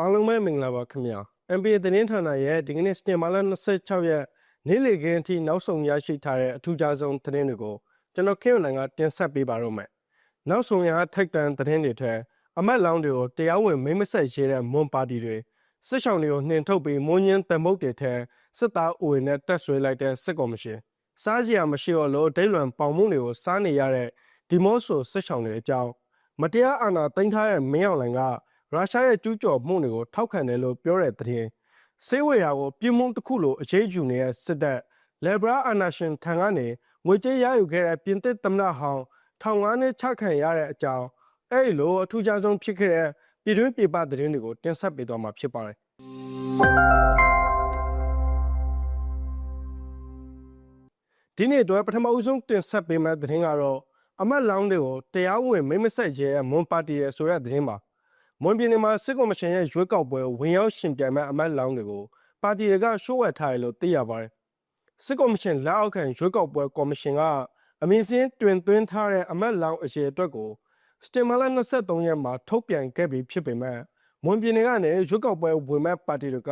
အားလုံးပဲမင်္ဂလာပါခင်ဗျာ NBA သတင်းဌာနရဲ့ဒီကနေ့စတင်မာလာ26ရက်နေ့လည်ခင်းအထိနောက်ဆုံးရရှိထားတဲ့အထူးခြားဆုံးသတင်းတွေကိုကျွန်တော်ခင်ဗျာကတင်ဆက်ပေးပါတော့မယ်နောက်ဆုံးရထိုက်တန်သတင်းတွေထက်အမတ်လောင်းတွေကိုတရားဝင်မိမ့်မဆက်ရေးတဲ့မွန်ပါတီတွေစစ်ဆောင်တွေကိုနှင်ထုတ်ပြီးမွန်ညင်းတမုတ်တွေထဲစစ်သားအွေနဲ့တက်ဆွဲလိုက်တဲ့စစ်ကော်မရှင်စားစရာမရှိတော့လို့ဒိတ်လွန်ပေါင်မှုတွေကိုစားနေရတဲ့ဒီမော့ဆိုစစ်ဆောင်တွေအကြောင်းမတရားအာဏာသိမ်းထားတဲ့မင်းအောင်လှိုင်က ရုရှားရဲ့ကျူးကျော်မှုတွေကိုထောက်ခံတယ်လို့ပြောတဲ့သတင်းစေဝေရာကိုပြည်မှုတစ်ခုလိုအခြေယူနေတဲ့စစ်တပ်လေဘရာအာနာရှင်ထံကနေငွေကြေးရယူခဲ့တဲ့ပြင်သစ်သမ္မတဟောင်းထောင်ငါးနှစ်ချခံရတဲ့အကြောင်းအဲ့ဒီလိုအထူးခြားဆုံးဖြစ်ခဲ့တဲ့ပြည်တွင်းပြည်ပသတင်းတွေကိုတင်ဆက်ပေးသွားမှာဖြစ်ပါတယ်ဒီနေ့အတွက်ပထမအဦးဆုံးတင်ဆက်ပေးမယ့်သတင်းကတော့အမတ်လောင်းတွေကိုတရားဝင်မိမ့်မဆက်ရဲမွန်ပါတီရဲ့ဆိုတဲ့သတင်းပါ မွန်ပြည်နယ်မှာစစ်ကော်မရှင်ရဲ့ရွေးကောက်ပွဲဝင်ရောက်ရှင်ပြိုင်မဲ့အမတ်လောင်းတွေကိုပါတီတွေကရှိုးဝယ်ထားတယ်လို့သိရပါတယ်။စစ်ကော်မရှင်လက်အောက်ခံရွေးကောက်ပွဲကော်မရှင်ကအမင်းစင်းတွင်သွင်းထားတဲ့အမတ်လောင်းအရေအတွက်ကိုစတင်မာလာ23ရက်မှာထုတ်ပြန်ခဲ့ပြီးဖြစ်ပေမဲ့မွန်ပြည်နယ်ကနေရွေးကောက်ပွဲဝင်မဲ့ပါတီတွေက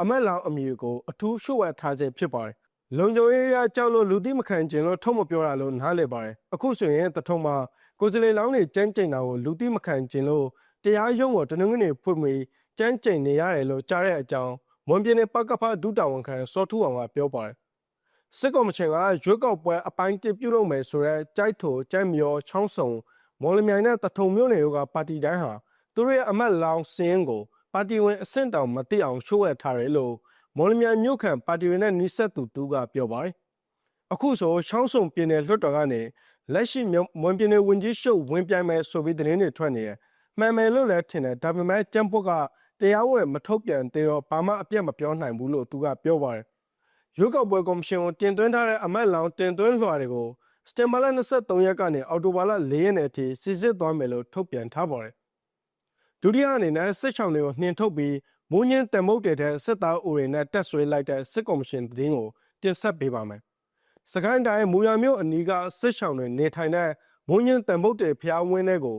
အမတ်လောင်းအမည်ကိုအထူးရှိုးဝယ်ထားစေဖြစ်ပါတယ်။လုံခြုံရေးအရကြောက်လို့လူသိမခံကျင်လို့ထုတ်မပြောတာလို့နားလည်ပါတယ်။အခုဆိုရင်တထုံမှာကိုယ်စလေလောင်းတွေကြမ်းကြိမ်တာကိုလူသိမခံကျင်လို့ တရားရုံးကိုတနင်္ဂနွေဖွင့်ပြီးကြမ်းကြိမ်နေရတယ်လို့ကြားတဲ့အကြောင်းမွန်ပြည်နယ်ပကဖဒုတာဝန်ခံစောထူအောင်ကပြောပါတယ်စစ်ကော်မရှင်ကရွေးကောက်ပွဲအပိုင်းတစ်ပြုလုပ်မယ်ဆိုတော့ကြိုက်ထိုကြမ်းမြော်ချောင်းစုံမော်လမြိုင်နဲ့တထုံမြို့နယ်တို့ကပါတီတိုင်းဟာသူတို့ရဲ့အမတ်လောင်းစင်းကိုပါတီဝင်အဆင့်တောင်မသိအောင်ရှိုးဝဲထားတယ်လို့မော်လမြိုင်မြို့ခံပါတီဝင်နဲ့နှိဆက်သူတူကပြောပါတယ်အခုဆိုချောင်းစုံပြည်နယ်လွှတ်တော်ကနေလက်ရှိမွန်ပြည်နယ်ဝန်ကြီးရှုပ်ဝင်ပြိုင်မယ်ဆိုပြီးသတင်းတွေထွက်နေတယ် မှန်မယ်လို့လည်းထင်တယ်ဒါပေမဲ့ကျန်းဖို့ကတရားဝင်မထုတ်ပြန်သေးတော့ဘာမှအပြတ်မပြောနိုင်ဘူးလို့သူကပြောပါတယ်ရွေးကောက်ပွဲကော်မရှင်ကိုတင်သွင်းထားတဲ့အမတ်လောင်တင်သွင်းလွှာတွေကိုစတင်ဘာလ23ရက်ကနေအောက်တိုဘာလ4ရက်နေ့အထိစစ်စစ်သွားမယ်လို့ထုတ်ပြန်ထားပါတယ်ဒုတိယအနေနဲ့စစ်ချောင်းတွေကိုနှင်ထုတ်ပြီးမူးညင်းတမုတ်တဲ့တဲ့စစ်သားအိုတွေနဲ့တက်ဆွဲလိုက်တဲ့စစ်ကော်မရှင်သတင်းကိုတင်ဆက်ပေးပါမယ်စကိုင်းတိုင်းမူရမြို့အနီးကစစ်ချောင်းတွေနေထိုင်တဲ့မူးညင်းတမုတ်တဲ့ဖျားဝင်းတွေကို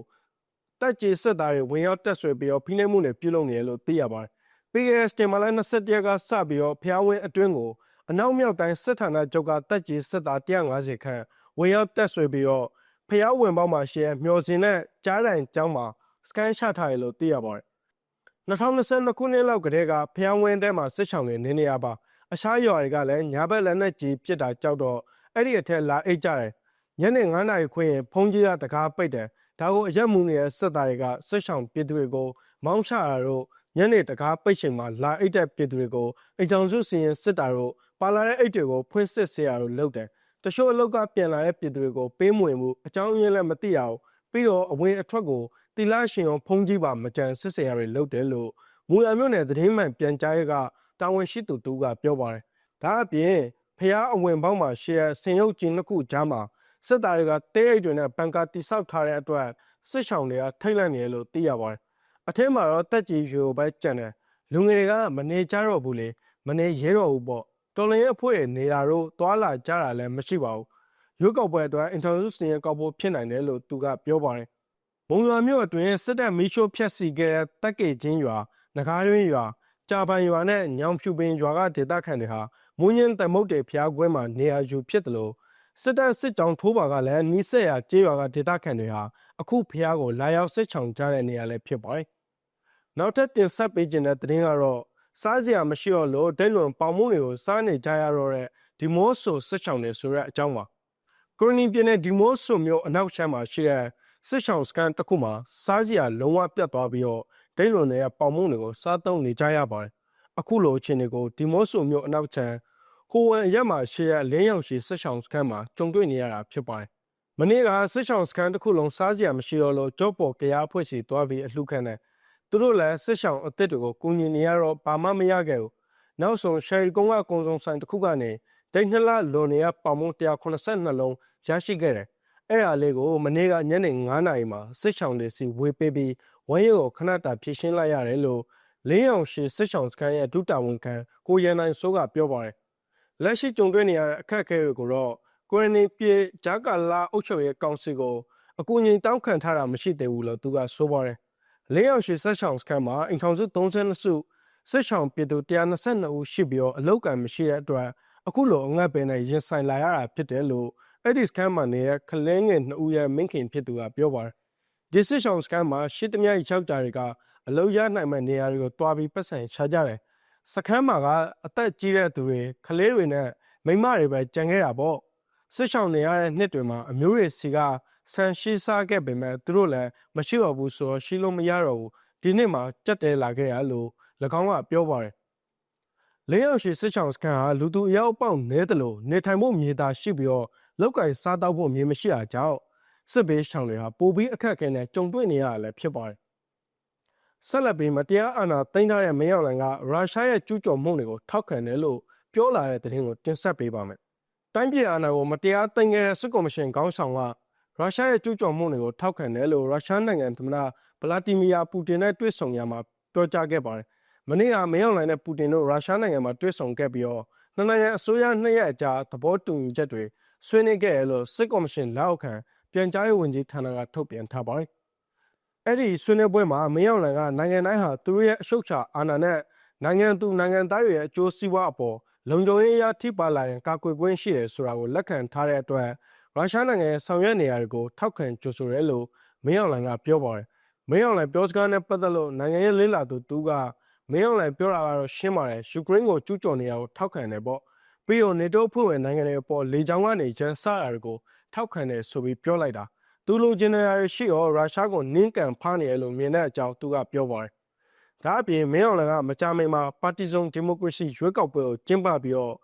တက်ကြီးစစ်သားတွေဝင်ရောက်တက်ဆွဲပြီးတော့ဖိနှိပ်မှုတွေပြုလုပ်နေတယ်လို့သိရပါတယ်။ PKS တင်မလာ27ရက်ကစပြီးတော့ဖျားဝင်းအတွင်းကိုအနောက်မြောက်တိုင်းစစ်ဌာနချုပ်ကတက်ကြီးစစ်သား150ခန့်ဝင်ရောက်တက်ဆွဲပြီးတော့ဖျားဝင်ပေါက်မှာရှယ်မျော်စင်နဲ့ကြားတိုင်ကျောင်းမှာစကန်ချထားတယ်လို့သိရပါတယ်။2022ခုနှစ်လောက်ကတည်းကဖျားဝင်းတဲမှာစစ်ဆောင်တွေနေနေရပါအခြားရွာတွေကလည်းညာဘက်လက်နဲ့ကြီးပြစ်တာကြောက်တော့အဲ့ဒီအထက်လာအိတ်ကြတယ်။ညနေ9နာရီခွင့်ရင်ဖုံးကြီးကတကားပိတ်တယ် ဒါကိုအရက်မှုနေတဲ့စစ်သားတွေကစစ်ဆောင်ပြည်သူတွေကိုမောင်းချတာတို့ညနေတကားပိတ်ချိန်မှာလာအိတ်တဲ့ပြည်သူတွေကိုအိမ်ထောင်စုစီရင်စစ်တာတို့ပါလာတဲ့အိတ်တွေကိုဖွင့်စစ်ဆေးရတို့လုပ်တယ်တချို့အလောက်ကပြန်လာတဲ့ပြည်သူတွေကိုပေးမဝင်မှုအကြောင်းရင်းလည်းမသိအောင်ပြီးတော့အဝင်အထွက်ကိုတီလာရှင်အောင်ဖုံးကြီးပါမကြံစစ်ဆေးရတွေလုပ်တယ်လို့မူရမြို့နယ်သတင်းမှန်ပြန်ကြားရေးကတာဝန်ရှိသူတူကပြောပါတယ်ဒါအပြင်ဖျားအဝင်ပေါင်းမှာရှယ်ယာဆင်ရုပ်ကျင်းတစ်ခုကြားမှာ စစ်သားတွေကတဲအိတ်တွေနဲ့ဘန်ကာတိဆောက်ထားတဲ့အတွက်စစ်ဆောင်တွေကထိတ်လန့်နေတယ်လို့သိရပါတယ်။အထက်မှာတော့တက်ကြီးရွေကိုပဲကြံတယ်။လူငယ်တွေကမနေကြတော့ဘူးလေမနေရဲတော့ဘူးပေါ့။တော်လင်ရဲ့အဖွဲ့တွေနေတာတော့သွာလာကြတာလည်းမရှိပါဘူး။ရွေးကောက်ပွဲအတွက်အင်တာဗျူးစင်ရကောက်ဖို့ဖြစ်နိုင်တယ်လို့သူကပြောပါတယ်။မုံရွာမြို့အတွင်းစစ်တပ်မီးရှို့ဖျက်ဆီးခဲ့တဲ့တက်ကေချင်းရွာငကားရင်းရွာကြာပန်ရွာနဲ့ညောင်ဖြူပင်ရွာကဒေသခံတွေဟာမူးညင်းတမုတ်တေဖျားကွဲမှာနေရာယူဖြစ်တယ်လို့ စစ်တပ်စစ်ကြောင်းထိုးပါကလည်းနီးစက်ရကျေးရွာကဒေသခံတွေဟာအခုဖျားကိုလာရောက်စစ်ချောင်ကြတဲ့နေရာလည်းဖြစ်ပါတယ်။နောက်ထပ်တင်ဆက်ပေးခြင်းတဲ့သတင်းကတော့စားစရာမရှိတော့လို့ဒိတ်လွန်ပေါင်မှုတွေကိုစားနေကြရတော့တဲ့ဒီမိုးဆိုစစ်ချောင်တွေဆိုတဲ့အကြောင်းပါ။ကိုရနီပြည်နယ်ဒီမိုးဆိုမျိုးအနောက်ရှမ်းမှာရှိတဲ့စစ်ချောင်စကန်တစ်ခုမှာစားစရာလုံးဝပြတ်သွားပြီးတော့ဒိတ်လွန်တွေကပေါင်မှုတွေကိုစားသုံးနေကြရပါတယ်။အခုလိုအခြေအနေကိုဒီမိုးဆိုမျိုးအနောက်ချမ်း ကိုဝန်ရက်မှာရှေ့ရလင်းရောက်ရှိစစ်ဆောင်စခန်းမှာကြုံတွေ့နေရတာဖြစ်ပါတယ်။မနေ့ကစစ်ဆောင်စခန်းတစ်ခုလုံးစားစရာမရှိတော့လို့ကြော့ပေါ်ကြရားဖွဲ့စီသွားပြီးအလှခံတယ်။သူတို့လည်းစစ်ဆောင်အသစ်တွေကိုကူညီနေရတော့ဘာမှမရခဲ့ဘူး။နောက်ဆုံးရှယ်ကုန်းကကုံစုံဆိုင်တစ်ခုကနေဒိတ်နှစ်လလွန်နေရပေါင်မုံ182လုံးရရှိခဲ့တယ်။အဲ့ဒါလေးကိုမနေ့ကညနေ9နာရီမှာစစ်ဆောင်တွေစီဝေပေးပြီးဝမ်းရုပ်ကိုခဏတာဖြည့်ရှင်းလိုက်ရတယ်လို့လင်းအောင်ရှိစစ်ဆောင်စခန်းရဲ့ဒုတာဝန်ခံကိုရန်နိုင်စိုးကပြောပါတယ် လက်ရှိကြုံတွေ့နေရတဲ့အခက်အခဲတွေကိုတော့ကိုရနီပြေဂျာကာလာအုပ်ချုပ်ရေးကောင်စီကိုအကူအညီတောင်းခံထားတာမရှိသေးဘူးလို့သူကဆိုပါတယ်လေးယောက်ရှိဆက်ဆောင်စခန်းမှာအိမ်ထောင်စု32စုဆက်ဆောင်ပြည်သူ122ဦးရှိပြီးတော့အလောက်ကံမရှိတဲ့အတွက်အခုလိုအငတ်ပင်နဲ့ရင်ဆိုင်လာရတာဖြစ်တယ်လို့အဲ့ဒီစခန်းမှာနေတဲ့ကလင်းငယ်2ဦးရဲ့မင်းခင်ဖြစ်သူကပြောပါတယ်ဒီဆက်ဆောင်စခန်းမှာရှစ်တမြတ်ယောက်ျားတွေကအလောက်ရနိုင်မဲ့နေရာတွေကိုတွားပြီးပတ်စံချကြတယ် စခန်းမှာကအသက်ကြီးတဲ့သူတွေကလေးတွေနဲ့မိန်းမတွေပဲကြံခဲ့တာပေါ့ဆက်ဆောင်နေရတဲ့နှစ်တွေမှာအမျိုးတွေစီကဆန်ရှိစားခဲ့ပေမဲ့သူတို့လည်းမရှိတော့ဘူးဆိုတော့ရှိလို့မရတော့ဘူးဒီနှစ်မှာကြက်တဲလာခဲ့ရလို့၎င်းကပြောပါတယ်လေးယောက်ရှိစစ်ချောင်းစခန်းဟာလူသူအယောက်ပေါက်နဲတယ်လို့နေထိုင်ဖို့မြေသာရှိပြီးတော့လောက်ကင်စားတောက်ဖို့မြေမရှိတာကြောင့်စစ်ဘေးရှောင်တွေဟာပိုပြီးအခက်အခဲနဲ့ကြုံတွေ့နေရတာလည်းဖြစ်ပါတယ် ဆက်လက်ပြီးမတရားအာဏာသိမ်းထားတဲ့မင်းအောင်လှိုင်ကရုရှားရဲ့ကျူးကျော်မှုတွေကိုထောက်ခံတယ်လို့ပြောလာတဲ့သတင်းကိုတင်ဆက်ပေးပါမယ်။တိုင်းပြည်အာဏာကိုမတရားသိမ်းခဲ့တဲ့စစ်ကော်မရှင်ခေါင်းဆောင်ကရုရှားရဲ့ကျူးကျော်မှုတွေကိုထောက်ခံတယ်လို့ရုရှားနိုင်ငံသမ္မတဗလာတီမီယာပူတင်နဲ့တွေ့ဆုံရမှာပြောကြားခဲ့ပါတယ်။မနေ့ကမင်းအောင်လှိုင်နဲ့ပူတင်တို့ရုရှားနိုင်ငံမှာတွေ့ဆုံခဲ့ပြီးတော့နှစ်နိုင်ငံအစိုးရနှစ်ရက်အကြာသဘောတူညီချက်တွေဆွေးနွေးခဲ့ရလို့စစ်ကော်မရှင်လက်အောက်ခံပြန်ကြားရေးဝန်ကြီးဌာနကထုတ်ပြန်ထားပါတယ်။ အဲ့ဒီဆွေးနွေးပွဲမှာမင်းအောင်လှိုင်ကနိုင်ငံတိုင်းဟာသူတို့ရဲ့အရှုတ်ချအာဏာနဲ့နိုင်ငံသူနိုင်ငံသားတွေရဲ့အကျိုးစီးပွားအပေါ်လုံခြုံရေးအထိပါလာရင်ကာကွယ်ခွင့်ရှိတယ်ဆိုတာကိုလက်ခံထားတဲ့အတွက်ရုရှားနိုင်ငံရဲ့ဆောင်ရွက်နေရာတွေကိုထောက်ခံကြိုဆိုတယ်လို့မင်းအောင်လှိုင်ကပြောပါတယ်။မင်းအောင်လှိုင်ပြောစကားနဲ့ပတ်သက်လို့နိုင်ငံရေးလေးလာသူသူကမင်းအောင်လှိုင်ပြောတာကတော့ရှင်းပါတယ်။ယူကရိန်းကိုကျူးကျော်နေရကိုထောက်ခံတယ်ပေါ့။ပြီးတော့နေတိုးဖွဲ့ဝင်နိုင်ငံတွေပေါ်လေကြောင်းကနေကျန်းစရာတွေကိုထောက်ခံတယ်ဆိုပြီးပြောလိုက်တာ။ သူလိုချင်တဲ့ရှိရောရုရှားကိုနင်းကန်ဖားနေရလို့မြင်တဲ့အကြောင်းသူကပြောပါတယ်။ဒါအပြင်မင်းအောင်လှိုင်ကမကြမီမှာပါတီစုံဒီမိုကရေစီရွေးကောက်ပွဲကိုကျင်းပပြီးတော့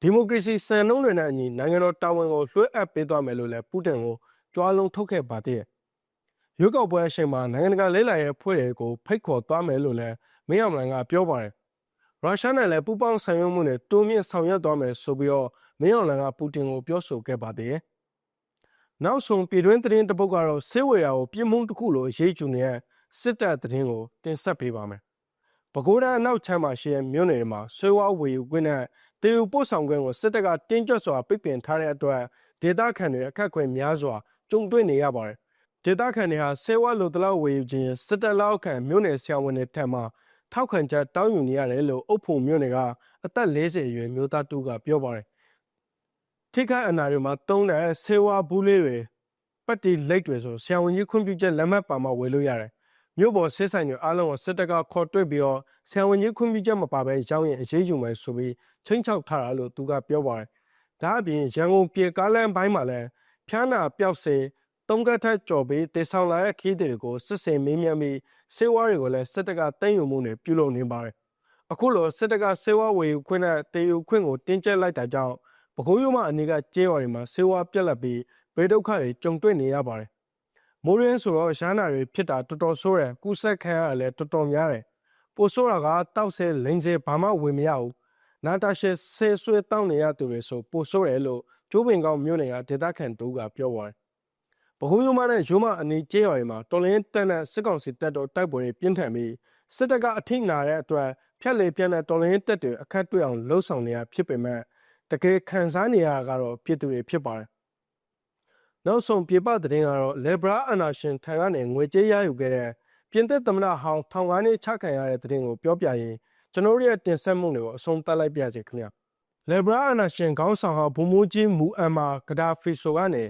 ဒီမိုကရေစီစံနှုန်းတွေနဲ့အညီနိုင်ငံတော်တာဝန်ကိုလွှဲအပ်ပေးသွားမယ်လို့လည်းပူတင်ကိုကြွားလုံးထုတ်ခဲ့ပါသေးတယ်။ရွေးကောက်ပွဲအချိန်မှာနိုင်ငံတကာလေးလာရဲ့ဖွဲ့တွေကိုဖိတ်ခေါ်သွားမယ်လို့လည်းမင်းအောင်လှိုင်ကပြောပါတယ်။ရုရှားနဲ့လည်းပူးပေါင်းဆောင်ရွက်မှုနဲ့တိုးမြင့်ဆောင်ရွက်သွားမယ်ဆိုပြီးတော့မင်းအောင်လှိုင်ကပူတင်ကိုပြောဆိုခဲ့ပါသေးတယ်။ နောက်ဆုံးပြည်တွင်းသတင်းတစ်ပုဒ်ကတော့ဆေးဝေရာကိုပြင်းမှုတစ်ခုလိုရေးကျူနေတဲ့စစ်တပ်သတင်းကိုတင်ဆက်ပေးပါမယ်။ပဲခူးတိုင်းအနောက်ချမ်းမှာရှိတဲ့မြို့နယ်တွေမှာဆွေးဝါးဝေယူခွင့်နဲ့တေယူပို့ဆောင်ခွင့်ကိုစစ်တပ်ကတင်းကျပ်စွာပိတ်ပင်ထားတဲ့အတွက်ဒေသခံတွေအခက်အခဲများစွာကြုံတွေ့နေရပါတယ်။ဒေသခံတွေဟာဆေးဝါးလိုတလောက်ဝေယူခြင်းစစ်တပ်လောက်ခံမြို့နယ်ဆရာဝန်တွေထက်မှထောက်ခံချက်တောင်းယူနေရတယ်လို့အုပ်ဖို့မြို့နယ်ကအသက်40အရွယ်မျိုးသားတူကပြောပါတယ်။ ထိခိုက်အနာတွေမှာတုံးတဲ့ဆေးဝါးဘူးလေးတွေပတ်တီလိတ်တွေဆိုဆရာဝန်ကြီးခွင့်ပြုချက်လက်မှတ်ပါမှဝယ်လို့ရတယ်။မြို့ပေါ်ဆေးဆိုင်တွေအားလုံးကိုစစ်တပ်ကခေါ်တွေ့ပြီးတော့ဆရာဝန်ကြီးခွင့်ပြုချက်မပါဘဲရောင်းရင်အရေးယူမယ်ဆိုပြီးချင်းချောက်ထားတာလို့သူကပြောပါတယ်။ဒါအပြင်ရန်ကုန်ပြည်ကားလမ်းပိုင်းမှာလည်းဖျားနာပျောက်စေတုံးကထက်ကြော်ပြီးတေဆောင်လာတဲ့ခီးတွေကိုစစ်စင်မေးမြန်းပြီးစေဝါတွေကိုလည်းစစ်တပ်ကတင်းယူမှုနဲ့ပြုလုပ်နေပါတယ်။အခုလိုစစ်တပ်ကစေဝါဝေယူခွင့်နဲ့တေယူခွင့်ကိုတင်းကျပ်လိုက်တာကြောင့် ပဲခူးရိုးမအနေကကျေးရွာတွေမှာစေဝါပြက်လက်ပြီးဘေးဒုက္ခတွေကြုံတွေ့နေရပါတယ်။မိုးရင်းဆိုတော့ရှားနာတွေဖြစ်တာတော်တော်ဆိုးတယ်။ကုဆက်ခံရတာလည်းတော်တော်များတယ်။ပိုဆိုးတာကတောက်ဆဲလိန်ဆဲဘာမှဝင်မရဘူး။နာတာရှေဆဲဆွဲတောင်းနေရသူတွေဆိုပိုဆိုးတယ်လို့ကျိုးပင်ကောင်းမြို့နယ်ကဒေသခံတူကပြောပါတယ်။ဗဟိုယုံမနဲ့ယုံမအနီကျေးရွာတွေမှာတော်လင်းတက်တဲ့စစ်ကောင်စီတပ်တော်တိုက်ပွဲတွေပြင်းထန်ပြီးစစ်တပ်ကအထိနာတဲ့အတွက်ဖြက်လေပြန့်တဲ့တော်လင်းတက်တွေအခက်တွေ့အောင်လှုံ့ဆော်နေရဖြစ်ပေမဲ့ တကယ်ခံစားနေရတာကတော့ပြည်သူတွေဖြစ်ပါတယ်။နောက်ဆုံးပြပတဲ့ကတော့လေဘရာအနာရှင်ထံကနေငွေကြေးရယူခဲ့တဲ့ပြင်သစ်သမ္မတဟောင်းထောင်ကားနဲ့ချခံရတဲ့တဲ့ကိုပြောပြရင်ကျွန်တော်တို့ရဲ့တင်ဆက်မှုတွေကိုအဆုံးသတ်လိုက်ပြစေခင်ဗျာ။လေဘရာအနာရှင်ခေါင်းဆောင်ဟောင်းဘုံမိုးကြီးမူအမ်မာဂဒါဖီဆိုကနေ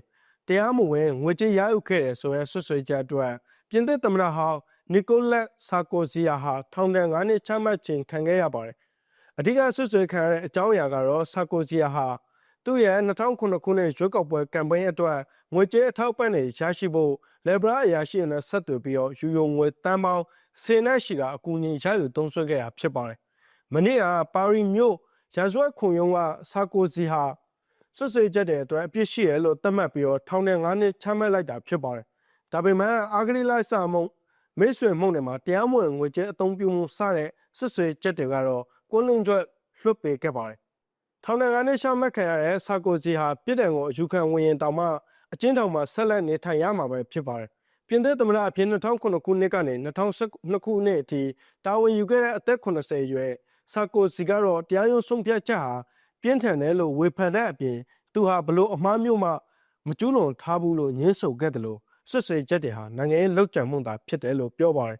တရားမဝင်ငွေကြေးရယူခဲ့တယ်ဆိုရဲဆွဆွေချက်အတွက်ပြင်သစ်သမ္မတဟောင်းနီကိုလက်ဆာကိုစီယာဟာထောင်ဒဏ်9နှစ်ချမှတ်ခြင်းခံခဲ့ရပါတယ်။ အဓိကဆွဆွေခံရတဲ့အကြောင်းအရာကတော့ဆာကိုစီယာဟာသူ့ရဲ့2009ခုနှစ်ရွေးကောက်ပွဲကမ်ပိန်းအတွက်ငွေကြေးအထောက်ပံ့တွေရရှိဖို့လေဘရာအရာရှိတွေနဲ့ဆက်သွယ်ပြီးတော့ယူယုံငွေတန်းပေါင်းဆယ်နဲ့ရှိကအကူအညီရယူသုံးစွဲခဲ့တာဖြစ်ပါတယ်။မနေ့ကပါရီမြို့ရာဇဝတ်ခုံရုံးကဆာကိုစီဟာဆွဆွေချက်တဲ့အတွက်အပြစ်ရှိရလို့သတ်မှတ်ပြီးတော့ထောင်နဲ့9နှစ်ချမှတ်လိုက်တာဖြစ်ပါတယ်။ဒါပေမဲ့အာဂရီလိုက်စာမုံမိတ်ဆွေမှုန့်တွေမှာတရားမဝင်ငွေကြေးအသုံးပြုမှုစတဲ့ဆွဆွေချက်တွေကတော့ ကွန်းလင်းကျွတ်လွတ်ပေးခဲ့ပါတယ်။ထောင်နဲ့9နှစ်ချမှတ်ခံရတဲ့ဆာကိုစီဟာပြည်တယ်ကိုအယူခံဝင်ရင်တောင်မှအကျဉ်းထောင်မှာဆက်လက်နေထိုင်ရမှာပဲဖြစ်ပါတယ်။ပြင်သစ်သမ္မတအဖြစ်2009ခုနှစ်ကနေ2012ခုနှစ်အထိတာဝန်ယူခဲ့တဲ့အသက်80အရွယ်ဆာကိုစီကတော့တရားရုံးဆုံးဖြတ်ချက်ဟာပြင်းထန်တယ်လို့ဝေဖန်တဲ့အပြင်သူဟာဘလို့အမှားမျိုးမှမကျူးလွန်ထားဘူးလို့ညှင်းဆိုခဲ့တယ်လို့ဆွဆွေချက်တွေဟာနိုင်ငံရေးလောက်ကျန်မှုသာဖြစ်တယ်လို့ပြောပါတယ်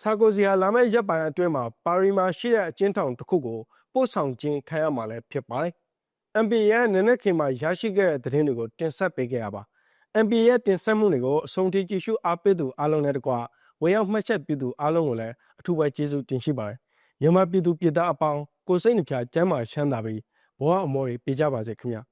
ဆာကိုစီဟာလာမယ့်ရက်ပိုင်းအတွင်းမှာပါရီမှာရှိတဲ့အကျဉ်းထောင်တစ်ခုကိုပို့ဆောင်ခြင်းခံရမှာလည်းဖြစ်ပါတယ်။ MPA ရဲ့နနက်ခင်မှာရရှိခဲ့တဲ့သတင်းတွေကိုတင်ဆက်ပေးခဲ့ရပါ။ MPA ရဲ့တင်ဆက်မှုတွေကိုအဆုံးထိကြည့်ရှုအားပေးသူအားလုံးနဲ့တကွဝင်ရောက်မှတ်ချက်ပြုသူအားလုံးကိုလည်းအထူးပဲကျေးဇူးတင်ရှိပါတယ်။မြန်မာပြည်သူပြည်သားအပေါင်းကိုစိတ်နှပြကျမ်းမာချမ်းသာပြီးဘဝအမောတွေပေးကြပါစေခင်ဗျာ။